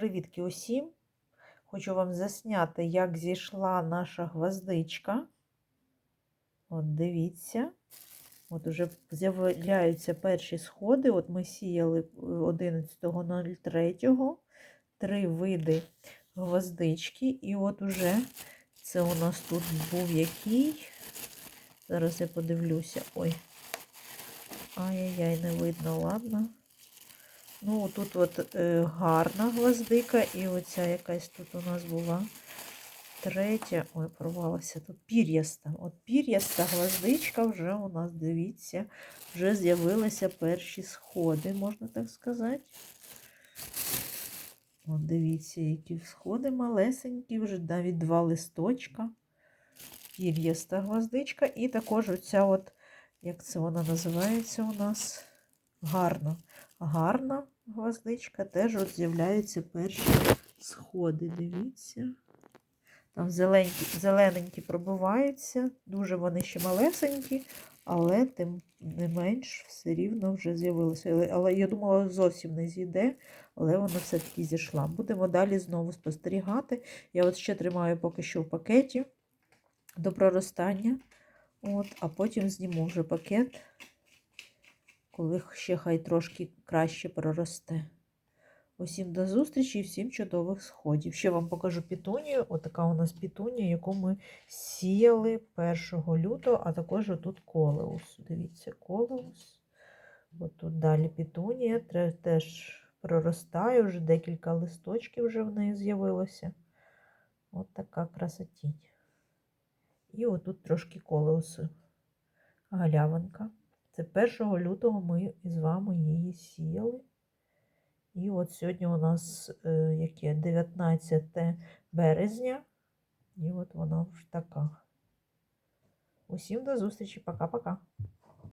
Привітки усім! Хочу вам засняти, як зійшла наша гвоздичка. От дивіться. От уже з'являються перші сходи. От ми сіяли 11.03 три види гвоздички. І от уже це у нас тут був який. Зараз я подивлюся. Ой. Ай-яй-яй, не видно, ладно. Ну, тут от е, гарна гвоздика, і оця якась тут у нас була третя. Ой, порвалася тут пір'яста. От пір'яста гвоздичка вже у нас, дивіться, вже з'явилися перші сходи, можна так сказати. От дивіться, які сходи малесенькі, вже навіть два листочка. Пір'яста гвоздичка. І також оця от, як це вона називається у нас, гарна гарна гвоздичка, теж от з'являються перші сходи. Дивіться. Там зелененькі, зелененькі пробиваються, дуже вони ще малесенькі, але тим не менш все рівно вже з'явилося. Але, але я думала, зовсім не зійде, але вона все-таки зійшла. Будемо далі знову спостерігати. Я от ще тримаю поки що в пакеті до проростання. От, А потім зніму вже пакет коли ще хай трошки краще проросте. Усім до зустрічі і всім чудових сходів. Ще вам покажу пітунію. Отака у нас пітунія, яку ми сіяли 1 лютого, а також отут колеус. Дивіться, колеус. От тут далі пітунія, теж проростає, вже декілька листочків вже в неї з'явилося. От така красотінь. І отут трошки колеусу. Галявинка. Це 1 лютого ми з вами її сіяли. І от сьогодні у нас е, яке 19 березня. І от вона вже така. Усім до зустрічі. Пока-пока.